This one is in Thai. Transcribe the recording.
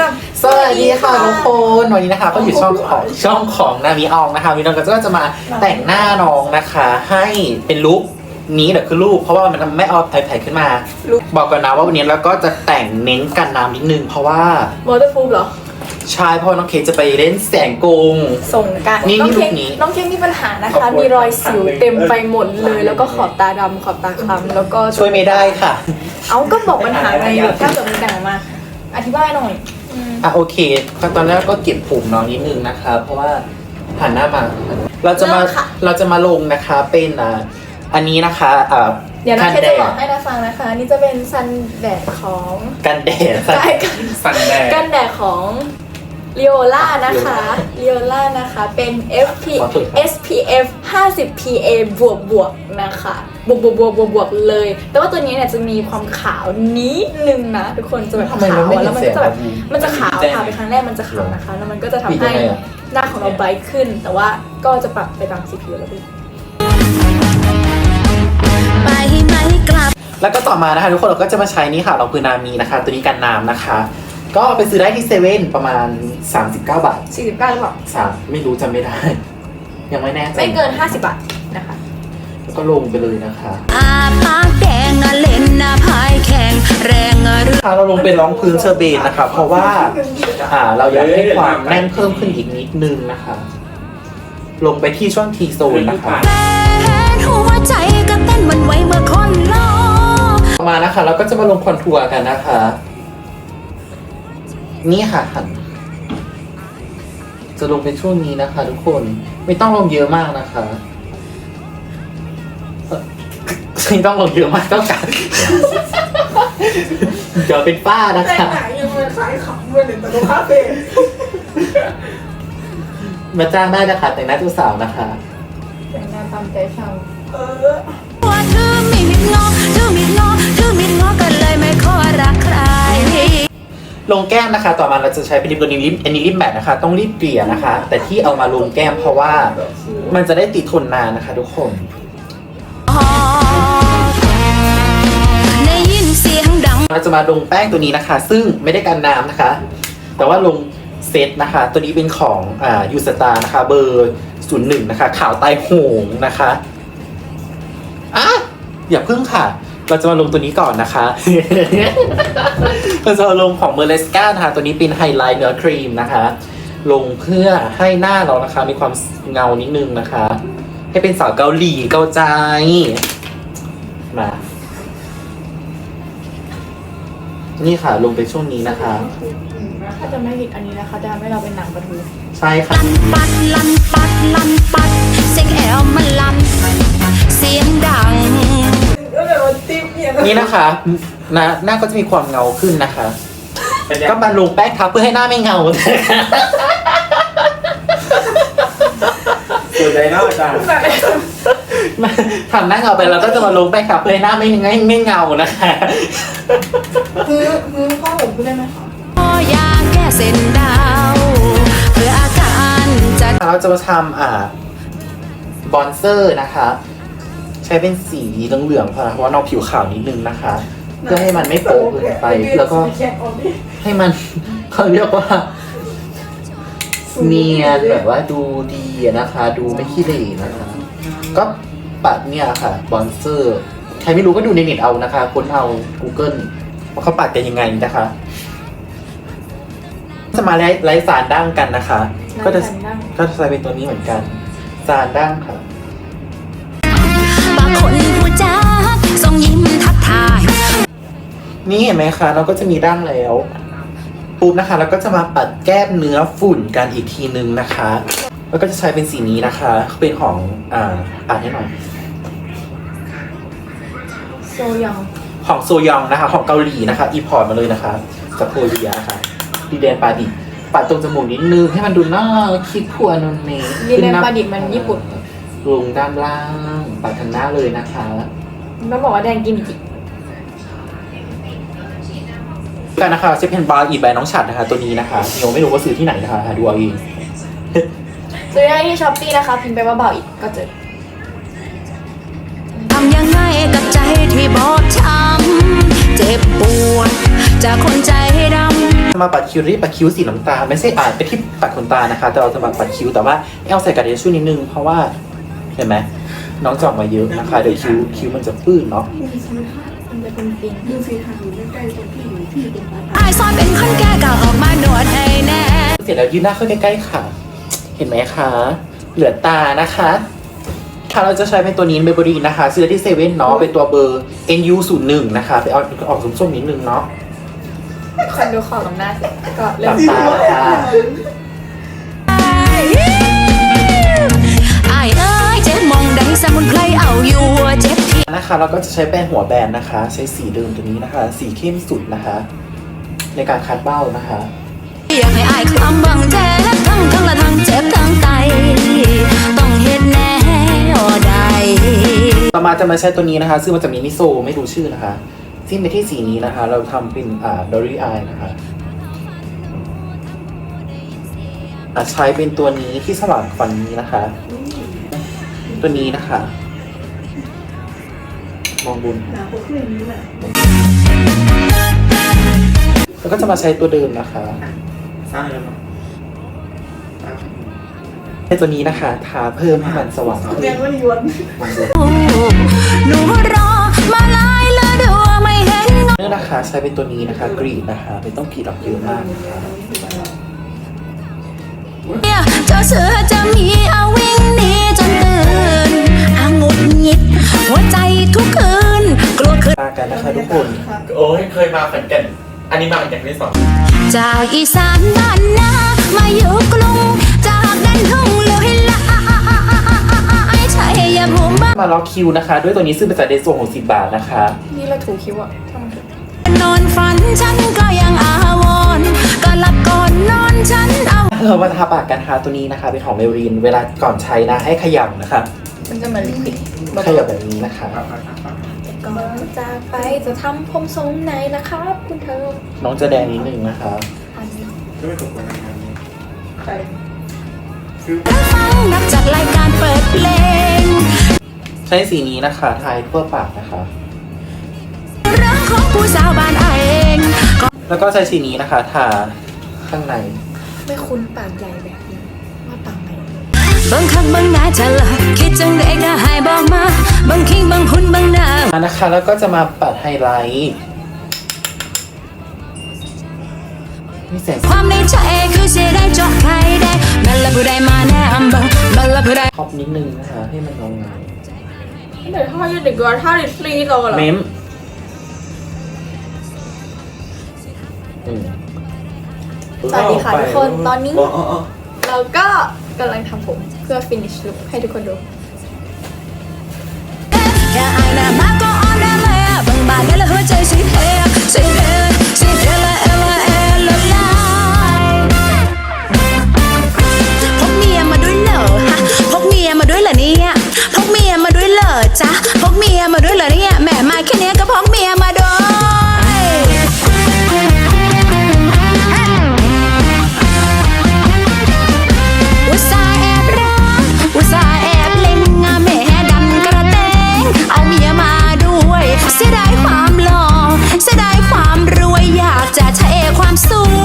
สามสวัสดีค่ะทุกคนวันนี้นะคะ ก็อยู่ช่องของช่องของนามิอองนะคะวันนี้เราก็จะมาแต่งหน้าน้องนะคะ ให้เป็นลุคนี้แหละคือรูปเพราะว่ามันไม่เอาไผ่ๆขึ้นมา บอกก่อนนะว่าวันนี้เราก็จะแต่งเน้นกันน้ำนิดนึงเพราะว่าวอเตอร์ฟูลเหรอชายเพราะน้องเคกจะไปเล่นแสงโกงส่งกันนี่น้องนี่เค้กลูกนี้น้องเค้กมีปัญหานะคะ มีรอยสิวเต็มไปหมดเลย แล้วก็ขอบตาดำขอบตาคล้ำแล้วก็ช่วยไม่ได้ค่ะ เอาก็บอกปัญหาไงแบบถ้าเกิดมันแต่งออกมาอธิบายหน่อย อืมอะโอเคตอนแรกก็เก็บผมน้องนิดนึงนะคะ เพราะว่าหันหน้ามา เราจะมาเราจะมาลงนะคะเป็นอะอันนี้นะคะอ่าเดี๋ยวน้องกัเค้กแดจะดบอกให้นะฟังนะคะ นี่จะเป็นซันแดดของกันแดดใช่กันสันแดดกันแดดของ ลิโอล่านะคะลิโอล่านะคะ เป็น FP ขอโทษครับ SPF 50 PA บวกบวกๆนะคะ บวกบวกบวกบวกบวกเลย แต่ว่าตัวนี้เนี่ยจะมีความขาวนิดนึงนะ ทุกคนจะแบบทำไมขาวมันไม่อะแล้วมันก็จะแบบเห็นแสงอะมันจะขาวทาไปครั้งแรกมันจะขาวนะคะ แล้วมันก็จะทำปิดยัให้งไงอะหน้าของเราไบรท์ขึ้น แต่ว่าก็จะปรับไปตามสีผิวแล้วพี่ไปไหมกลับแล้วก็ต่อมานะคะทุกคนเราก็จะมาใช้นี่ค่ะรองพื้นนามีนะคะ ตัวนี้กันน้ำนะคะ ก็ไปซื้อได้ที่เซเว่นประมาณ 39 บาท49หรือเปล่าสามไม่รู้จำไม่ได้ ยังไม่แน่ใจไม่เกิน 50 บาทนะคะแล้วก็ลงไปเลยนะคะอาปากแดงนะเล่นนะพายแข่งแรงหรือค่ะเราลงเป็นรองพื้นเชอร์เบนนะคะเพราะว่าอ่าเราอยากให้ความแน่นเพิ่มขึ้นอีกนิดนึงนะคะ ลงไปที่ช่วงทีโซนนะคะ แฟนหัวใจก็เต้นมันไหวเมื่อคนรอ ต่อมานะคะเราก็จะมาลงคอนทัวร์กันนะคะ นี่ค่ะหันจะลงเป็นช่วงนี้นะคะ ทุกคนไม่ต้องลงเยอะมากนะคะเอ่อไม่ต้องลงเยอะมากเท่ากันเดี๋ยวเป็นป้านะคะยังมาขายขำเลยแต่ตัวคาเฟ่มาจ้างได้นะคะแต่งหน้าเจ้าสาวนะคะ แต่งงานตามใจชาว เออว่าถือมีดงอถือ ลงแก้มนะคะ ต่อมาเราจะใช้เป็นลิปตัวนี้ลิปอันนี้ลิปแมทนะคะ ต้องรีบเกลี่ยนะคะ แต่ที่เอามาลงแก้มเพราะว่ามันจะได้ติดทนนานนะคะ ทุกคนได้ยินเสียงดังเราจะมาลงแป้งตัวนี้นะคะ ซึ่งไม่ได้กันน้ำนะคะ แต่ว่าลงเซตนะคะ ตัวนี้เป็นของอ่ายูสตานะคะ เบอร์ศูนย์หนึ่งนะคะ ขาวใตายโหงนะคะอะอย่าพึ่งค่ะ เราจะมาลงตัวนี้ก่อนนะคะเราจะมาลงของเมอร์เลสกานะคะตัวนี้เป็นไฮไลท์เนื้อครีมนะคะ ลงเพื่อให้หน้าเรานะคะ มีความเงานิดนึงนะคะ ให้เป็นสาวเกาหลีเกาใจมานี่ค่ะลงไปช่วงนี้นะคะ ถ้าจะไม่ผิดอันนี้นะคะจะทำให้เราเป็นหนังปลาทูใช่ค่ะลันปัดลันปัดลันปัดเสียงแอลมันลันเสียงดัง ก็เลยว่าติ๊บเนี่ยนี่นะคะหน้าหน้าก็จะมีความเงาขึ้นนะคะ ก็มาลงแป้งทับเพื่อให้หน้าไม่เงา ส่วนใดเนาะอาจารย์ทำหน้าเงาไปแล้วก็จะมาลงแป้งทับเพื่อให้หน้าไม่ไม่ไม่เงานะคะคือคือข้าวผมได้ไหมคะพอยาแก้เส้นดาวเพื่ออาการจะเราจะมาทำอ่าบอนเซอร์นะคะใช้เป็นสีเหลืองๆพอนะเพราะว่าน้องผิวขาวนิดนึงนะคะ เพื่อให้มันไม่โป๊ะเกินไป แล้วก็แข่งออกดิให้มันเขาเรียกว่า เนียนแบบว่าดูดีอะนะคะ ดูไม่ขี้เหร่นะคะ ก็ปัดเนี่ยค่ะบอนเซอร์ ใครไม่รู้ก็ดูในเน็ตเอานะคะค้นเอา Google ว่าเขาปัดกันยังไงนะคะ จะมาไล่ไล่สารดั้งกันนะคะ ก็จะไล่สารดั้งก็จะใส่เป็นตัวนี้เหมือนกัน สารดั้งค่ะ บางคนผู้จักส่งยิ้มทักทาย นี่เห็นไหมคะเราก็จะมีดั้งแล้วปุ๊บนะคะแล้วก็จะมาปัดแก้มเนื้อฝุ่นกันอีกทีนึงนะคะ แล้วก็จะใช้เป็นสีนี้นะคะ เป็นของอ่าอ่านให้หน่อยโซยองของโซยองนะคะ ของเกาหลีนะคะ อีพอร์ตมาเลยนะคะจากโคเรียนะคะดีแดนปาดิปัดตรงจมูกนิดนึงให้มันดูน่าคิดพัวนนเนดีแดนปาดิบมันญี่ปุ่นลงด้านล่าง ปัดทางหน้าเลยนะคะต้องบอกว่าแดงกิมจิกันนะคะเซเพนบาร์อีแบรนด์น้องฉัดนะคะ ตัวนี้นะคะโยไม่รู้ว่าซื้อที่ไหนนะคะหาดูเอาเองซื้อได้ที่ช้อปปี้นะคะพิมพ์ไปว่าเบาอีกก็เจอทำยังไงกับใจที่บอบช้ำเจ็บปวดจากคนใจดำมาปัดคิ้วที่ปัดคิ้วสีน้ำตาลไม่ใช่อ่าเป็นที่ปัดขนตานะคะ แต่เราจะมาปัดคิ้วแต่ว่าเอาใส่กระเดชช่วยนิดนึงเพราะว่าเห็นไหมน้องจะออกมาเยอะนะคะเดี๋ยวคิ้วคิ้วมันจะปื้นเนาะมันจะเป็นปิงดูสิทางอยู่ใกล้ๆตรงที่อยู่ที่ตรงนั้นอายซอยเป็นคนแก่เก่าออกมาหนวดให้แน่เสร็จแล้วยืนหน้าเข้าใกล้ๆค่ะ เห็นไหมคะเหลือตานะคะค่ะเราจะใช้เป็นตัวนี้เบเบอรีนะคะซื้อได้ที่เซเว่นเนาะเป็นตัวเบอร์ NU 0 1นะคะไปเอาออกส้มๆนิดนึงเนาะคนดูขอบกับหน้าเสร็จก็หเริ่ลัมบตา เจ็บมองได้สมุนไพรเอาอยู่เจ็บที่นะคะเราก็จะใช้แป้งหัวแบนนะคะ ใช้สีเดิมตัวนี้นะคะ สีเข้มสุดนะคะ ในการคัดเบ้านะคะอยากให้อายคลำบังเจ็บทั้งทั้งละทั้งเจ็บทั้งไตต้องเห็นแน่ใดต่อมาจะมาใช้ตัวนี้นะคะ ซึ่งมันจะมีมิโซไม่รู้ชื่อนะคะซึ่งไปที่สีนี้นะคะ เราทำเป็นอ่าดอรี่อายนะคะอะใช้เป็นตัวนี้ที่สว่างฟันนี้นะคะ ตัวนี้นะคะ มองบุญหนาพวกเรื่องนี้แหละแล้วก็จะมาใช้ตัวเดิมนะคะสร้างเลยมั้งให้ตัวนี้นะคะทาเพิ่มให้มันสว่างขึ้นเรียนว่าดีวันมองบุญหนูรอมาหลายแล้วดูไม่เห็นเนื้อนะคะ ใช้เป็นตัวนี้นะคะ กรีดนะคะไม่ต้องกรีดออกเยอะมากนะคะเนี่ยเจ้าเสือ คืนตากันนะคะทุกคน โอ้ยเคยมาขอนแก่นอันนี้มาขอนแก่นที่สองจากอีสานบ้านนามาอยู่กรุงจากดันทุ่งเลยละไอ้ชัยภูมิบ้านมาล็อกคิวนะคะ ด้วยตัวนี้ซึ่งเป็นจากเดซโซ60บาทนะคะ นี่เราถูคิ้วอะทำไมถึงนอนฝันฉันก็ยังอาวรณ์ก็หลับก่อนนอนฉันเอาเรามาทาปากกันทาตัวนี้นะคะเป็นของเมลรินเวลาก่อนใช้นะให้ขยำนะคะ มันจะเหมือนลิปสติกขยำแบบนี้นะคะ ก่อนจากไปจะทำผมทรงไหนนะครับ คุณเธอน้องจะแดงนิดนึงนะคะอันนี้ก็ไม่ถูกกันงานนี้ใครซื้อฟังนับจากรายการเปิดเพลง ใช้สีนี้นะคะทายทั่วปากนะคะเรื่องของผู้สาวบ้านไอายเองแล้วก็ใช้สีนี้นะคะทาข้างใน ไม่คุ้นปากใหญ่แบบนี้ว่าปากไหนเบิ่งคักเบิ่งหน้าจะละคิดจังได้ก็ให้บอกมาเบิ่งคิงเบิ่งหุ่นเบิ่งหน้า นะคะ แล้วก็จะมาปัดไฮไลท์นี่แสงความในใจคือสิได้เจาะใครได้แม่นละผู้ใดมาแน่อำเบิ่งแม่นละผู้ใดท็อปนิดนึงนะคะให้มันเงาเงาเดี๋ยวท่อยืดเด็กก็ท่าดิสลีโตเหรอเมมอืมสวัสดีค่ะทุกคนตอนนี้ อ๋ออ๋ออ๋อเราก็กำลังทำผมเพื่อ finish look ให้ทุกคนดู แค่อายหน้ามาก็อ่อนแอ แล้วเบิ่งบา